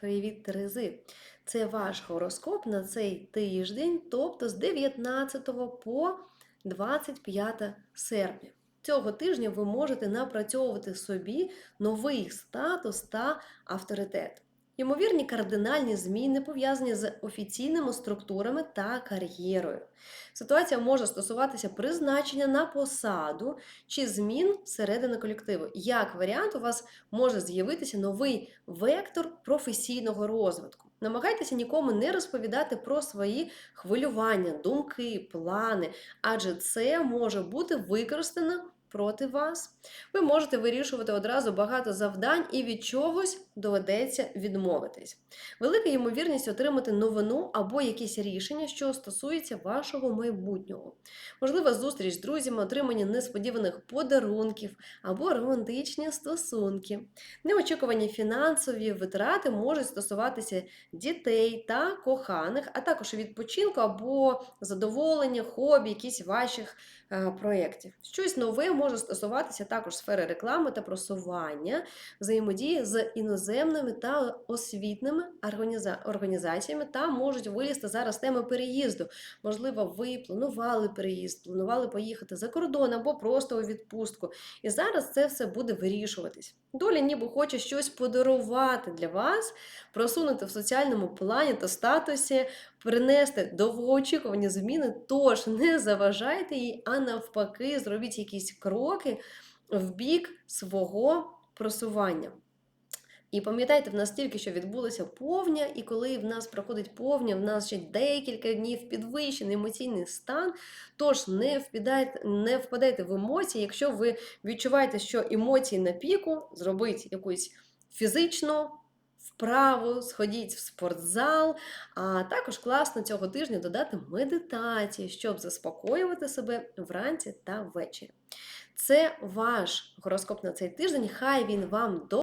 Привіт, Терези! Це ваш гороскоп на цей тиждень, тобто з 19 по 25 серпня. Цього тижня ви можете напрацьовувати собі новий статус та авторитет. Ймовірні кардинальні зміни пов'язані з офіційними структурами та кар'єрою. Ситуація може стосуватися призначення на посаду чи змін всередини колективу. Як варіант, у вас може з'явитися новий вектор професійного розвитку. Намагайтеся нікому не розповідати про свої хвилювання, думки, плани, адже це може бути використано проти вас. Ви можете вирішувати одразу багато завдань і від чогось доведеться відмовитись. Велика ймовірність отримати новину або якісь рішення, що стосується вашого майбутнього. Можлива зустріч з друзями, отримання несподіваних подарунків або романтичні стосунки. Неочікувані фінансові витрати можуть стосуватися дітей та коханих, а також відпочинку або задоволення, хобі, якісь ваших е, проєктів. Щось нове може стосуватися також сфери реклами та просування, взаємодії з іноземними та освітними організаціями, та можуть вилізти зараз теми переїзду. Можливо, ви планували переїзд, планували поїхати за кордон або просто у відпустку. І зараз це все буде вирішуватись. Доля ніби хоче щось подарувати для вас, просунути в соціальному плані та статусі, принести довгоочікувані зміни, тож не заважайте їй, а навпаки, зробіть якісь кроки в бік свого просування. І пам'ятайте, в нас тільки що відбулася повня, і коли в нас проходить повня, в нас ще декілька днів підвищений емоційний стан. Тож не впадайте, не впадайте в емоції, якщо ви відчуваєте, що емоції на піку, зробіть якусь фізичну вправу, сходіть в спортзал. А також класно цього тижня додати медитації, щоб заспокоювати себе вранці та ввечері. Це ваш гороскоп на цей тиждень. Хай він вам до.